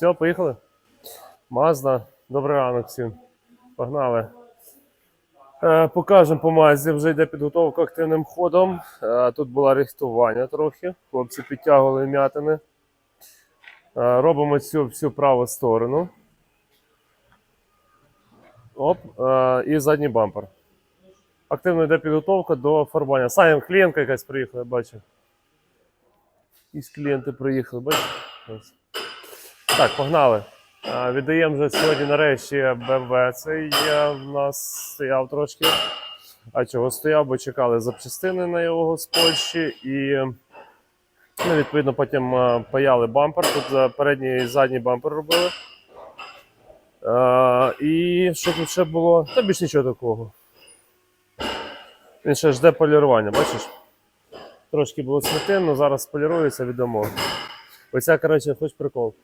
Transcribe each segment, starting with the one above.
Все, поїхали. Мазда. Добрий ранок всім. Погнали. Е, покажемо по Мазді. Вже йде підготовка активним ходом. Е, тут було рихтування трохи. Хлопці підтягували м'ятини. Е, робимо цю всю праву сторону. Оп, е, і задній бампер. Активно йде підготовка до фарбування. Саня, клієнтка якась приїхала, бачу. Якісь клієнти приїхали, бачите? Так, погнали. Віддаємо вже сьогодні нарешті БМВ. Цей в нас стояв трошки. А чого стояв, бо чекали запчастини на його з Польщі і ну, відповідно потім паяли бампер. Тут передній і задній бампер робили. Е, І що тут ще було? Та більш нічого такого. Він ще жде полірування, бачиш? Трошки було сметинно, зараз полірується, відомо. Оця, коротше, хоч прикол.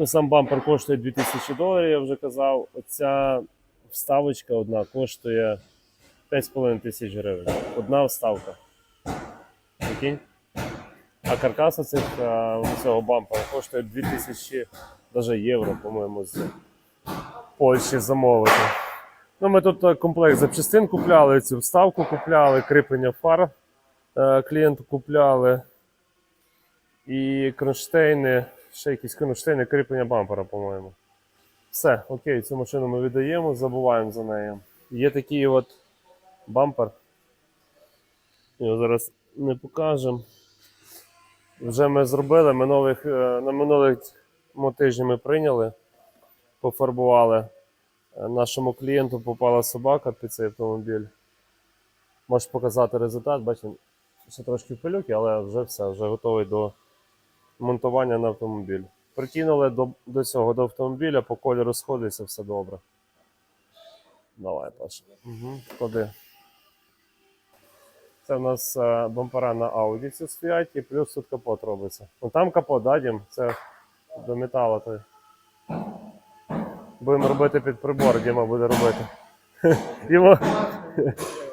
Ну, сам бампер коштує 2000 доларів, я вже казав. Оця вставочка одна коштує 5,5 тисяч гривень. Одна вставка. Прикинь? А каркас оцих, а, цього бампера коштує 2000 даже євро, по-моєму, з Польщі замовити. Ну, ми тут е, комплект запчастин купляли, цю вставку купляли, кріплення фар е, клієнту купляли. І кронштейни, ще якісь кронштейни, кріплення бампера, по-моєму. Все, окей, цю машину ми віддаємо, забуваємо за неї. Є такий от бампер. Його зараз не покажемо. Вже ми зробили минулих, е, на минулих тижні ми прийняли, пофарбували. Е, Нашому клієнту попала собака під цей автомобіль. Можеш показати результат, бачите, ще трошки пилюки, але вже все, вже готовий до монтування на автомобіль. Прикинули до, до цього до автомобіля, по кольору сходиться, все добре. Давай, Паша. Угу, куди? Це в нас е, бампера на Audi ці стоять, і плюс тут капот робиться. Ну там капот, да, Дім? Це до металу той. Будемо робити під прибор, Діма буде робити. Йому,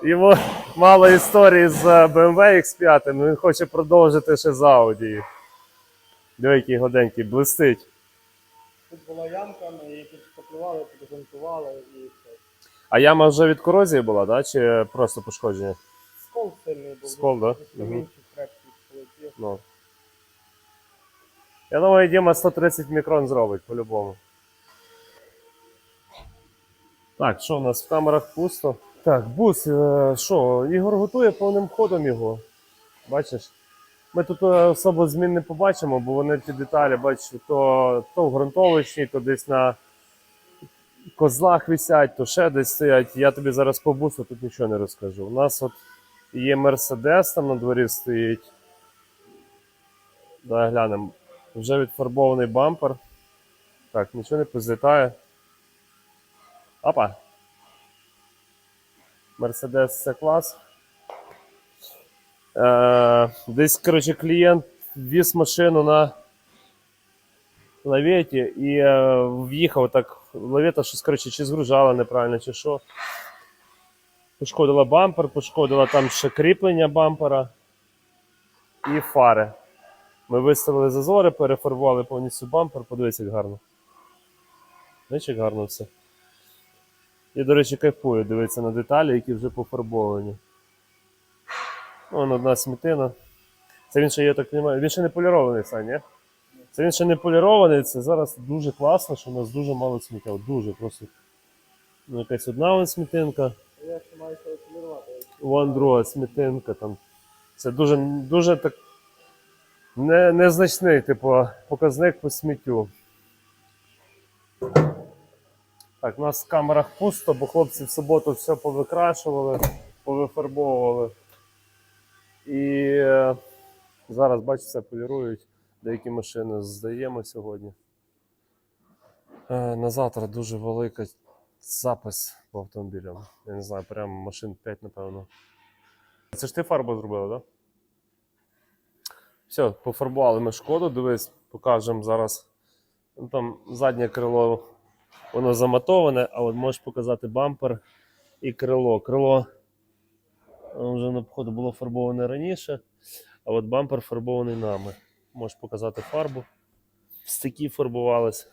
йому мало історії з е, BMW X5, але він хоче продовжити ще з Audi. Диви, який годенький, блистить. Тут була ямка, ми її підшпаклювали, підгрунтували і все. А яма вже від корозії була, да? чи просто пошкодження? Скол сильний був. Скол, да? Мгм. Ну. Я думаю, Діма 130 мікрон зробить по-любому. Так, що у нас в камерах пусто? Так, бус, е, що, Ігор готує повним ходом його. Бачиш? Ми тут е, особо змін не побачимо, бо вони ті деталі, бачиш, то, то в ґрунтовочній, то десь на козлах висять, то ще десь стоять. Я тобі зараз по бусу тут нічого не розкажу. У нас от є Мерседес там на дворі стоїть. Давай глянемо. Вже відфарбований бампер. Так, нічого не позлітає. Опа. Мерседес це клас. Е, десь, коротше, клієнт віз машину на лаветі і е, в'їхав так. Лавета щось, коротше, чи згружала неправильно, чи що. Пошкодила бампер, пошкодила там ще кріплення бампера і фари. Ми виставили зазори, перефарбували повністю бампер, подивись, як гарно. Бачиш, як гарно все. Я, до речі, кайфую дивитися на деталі, які вже пофарбовані. Вон одна смітина. Це він ще є так немає. Він ще не полірований, Сань, ні? Це він ще не полірований, це зараз дуже класно, що у нас дуже мало сміття. Дуже просто. Ну, якась одна вон смітинка. Я ще маю полірувати. Вон друга смітинка там. Це дуже, дуже так не, незначний, типу, показник по сміттю. Так, у нас в камерах пусто, бо хлопці в суботу все повикрашували, повифарбовували. І е, зараз, бачите, все полірують. Деякі машини здаємо сьогодні. Е, на завтра дуже великий запис по автомобілям. Я не знаю, прям машин 5, напевно. Це ж ти фарбу зробила, так? Все, пофарбували ми шкоду, дивись, покажемо зараз. Ну, Там заднє крило воно заматоване, а от можеш показати бампер і крило. Крило вже на походу було фарбоване раніше, а от бампер фарбований нами. Можеш показати фарбу. стики фарбувались.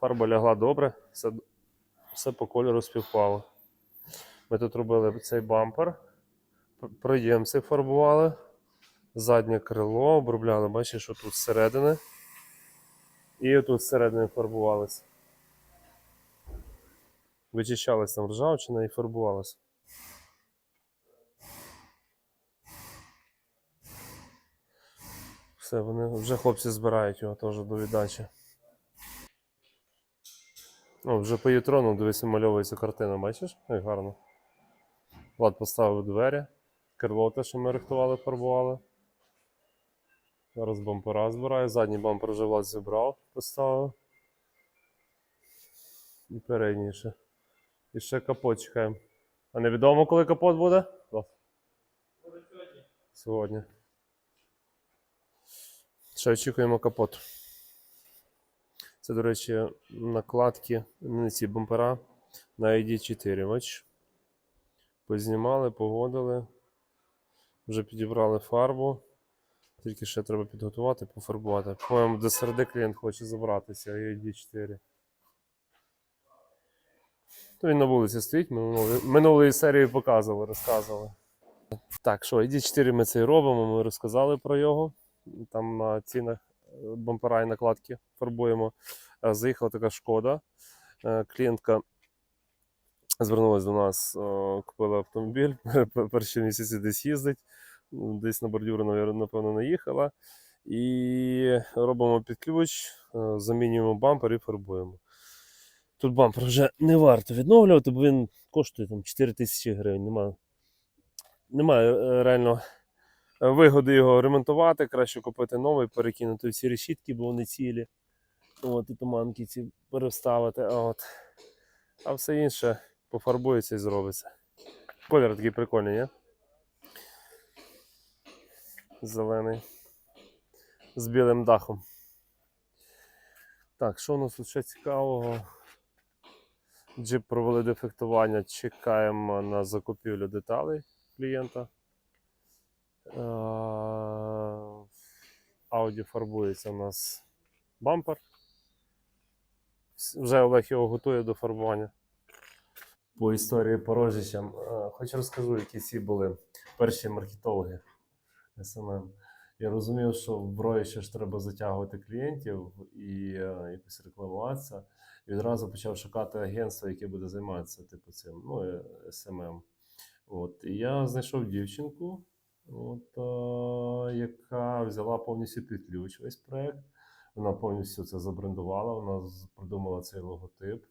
Фарба лягла добре, все, все по кольору співпало. Ми тут робили цей бампер, п- проємці фарбували, заднє крило, обробляли, бачиш, що тут зсередини. І тут зсередини фарбувалися. Вичищалась там ржавчина і фарбувалась. Все, вони вже хлопці збирають його теж до віддачі. О, вже по ютрону, дивись, мальовується картина, бачиш? Як гарно. Влад поставив двері. Крило те, що ми рихтували, фарбували. Зараз бампера збираю. Задній бампер вже Влад зібрав, поставив. І передній ще. І ще капот чекаємо. А невідомо, коли капот буде? Буде сьогодні. Сьогодні. Ще очікуємо капот. Це, до речі, накладки не ці бампера на ID4. Бач. Познімали, погодили. Вже підібрали фарбу. Тільки ще треба підготувати, пофарбувати. По-моєму, до середи клієнт хоче забратися ID4. То він на вулиці стоїть, ми минулої, минулої серії показували, розказували. Так, що, ID4 ми це і робимо, ми розказали про його. Там цінах е, бампера і накладки фарбуємо. Е, Заїхала така шкода. Е, Клієнтка звернулася до нас, купила автомобіль. Перші місяці десь їздить, десь на бордюру, навер- напевно, наїхала. І робимо під ключ, замінюємо бампер і фарбуємо. Тут бампер вже не варто відновлювати, бо він коштує там 4 тисячі гривень. Немає, немає реально вигоди його ремонтувати, краще купити новий, перекинути всі решітки, бо вони цілі. От, і туманки ці переставити. А, от. а все інше пофарбується і зробиться. Колір такий прикольний, ні? Зелений. З білим дахом. Так, що у нас тут ще цікавого? Джип провели дефектування, чекаємо на закупівлю деталей клієнта. Е, Audi фарбується у нас бампер. Вже Олег його готує до фарбування. По історії порожичам. Е, Хоч розкажу, які ці були перші маркетологи SMM. Я розумів, що в рої ще ж треба затягувати клієнтів і е, якось рекламуватися. І відразу почав шукати агентство, яке буде займатися типу цим, ну, SMM. От, і я знайшов дівчинку, от, е, яка взяла повністю під ключ весь проект. Вона повністю це забрендувала, вона придумала цей логотип.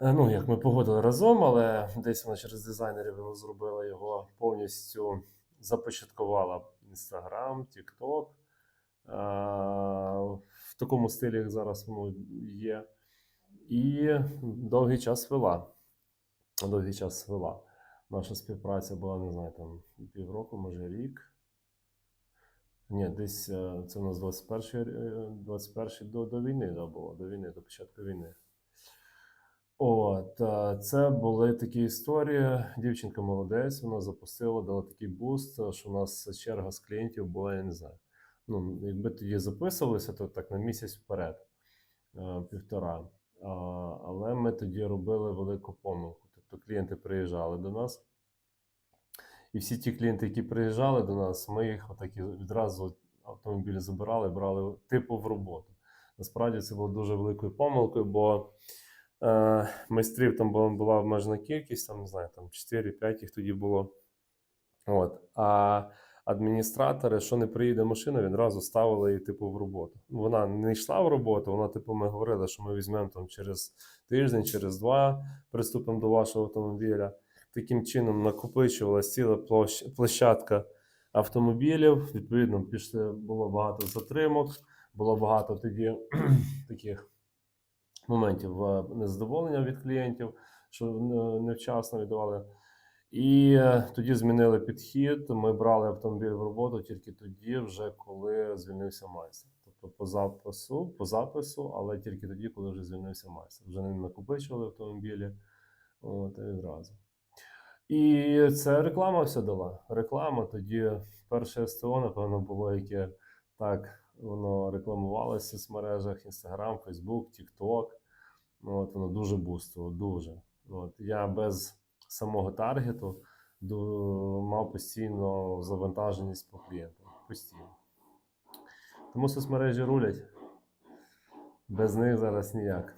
Е, Ну, як ми погодили разом, але десь вона через дизайнерів його зробила його повністю започаткувала Instagram, TikTok. Е, В такому стилі, як зараз воно є. І довгий час вела. Довгий час вела. Наша співпраця була, не знаю, там півроку, може рік. Ні, десь е, це у нас 21, е, 21 до, до війни да, було, до війни, до початку війни. От, е, це були такі історії. Дівчинка молодець, вона запустила, дала такий буст, що у нас черга з клієнтів була, я не знаю. Ну, якби тоді записувалися, то так на місяць вперед, півтора. Але ми тоді робили велику помилку. Тобто клієнти приїжджали до нас. І всі ті клієнти, які приїжджали до нас, ми їх отак і відразу автомобілі забирали, брали типу в роботу. Насправді це було дуже великою помилкою, бо е, майстрів там була, була обмежена кількість, там, не знаю, там 4-5 їх тоді було. От. А адміністратори, що не приїде машина, відразу ставили її типу в роботу. Ну, Вона не йшла в роботу, вона, типу, ми говорили, що ми візьмемо там через тиждень, через два, приступимо до вашого автомобіля. Таким чином накопичувалася ціла площ... площадка автомобілів. Відповідно, пішли, було багато затримок, було багато тоді таких моментів е, незадоволення від клієнтів, що невчасно віддавали. І е, тоді змінили підхід. Ми брали автомобіль в роботу тільки тоді, вже коли звільнився майстер. Тобто по запису, по запису, але тільки тоді, коли вже звільнився майстер. Вже не накопичували автомобілі. От, і відразу. І це реклама все дала. Реклама тоді перше СТО, напевно, було, яке так воно рекламувалося в соцмережах Instagram, Facebook, TikTok. От воно дуже бустило, дуже. От, я без самого таргету до, мав постійно завантаженість по клієнтам. Постійно. Тому соцмережі рулять. Без них зараз ніяк.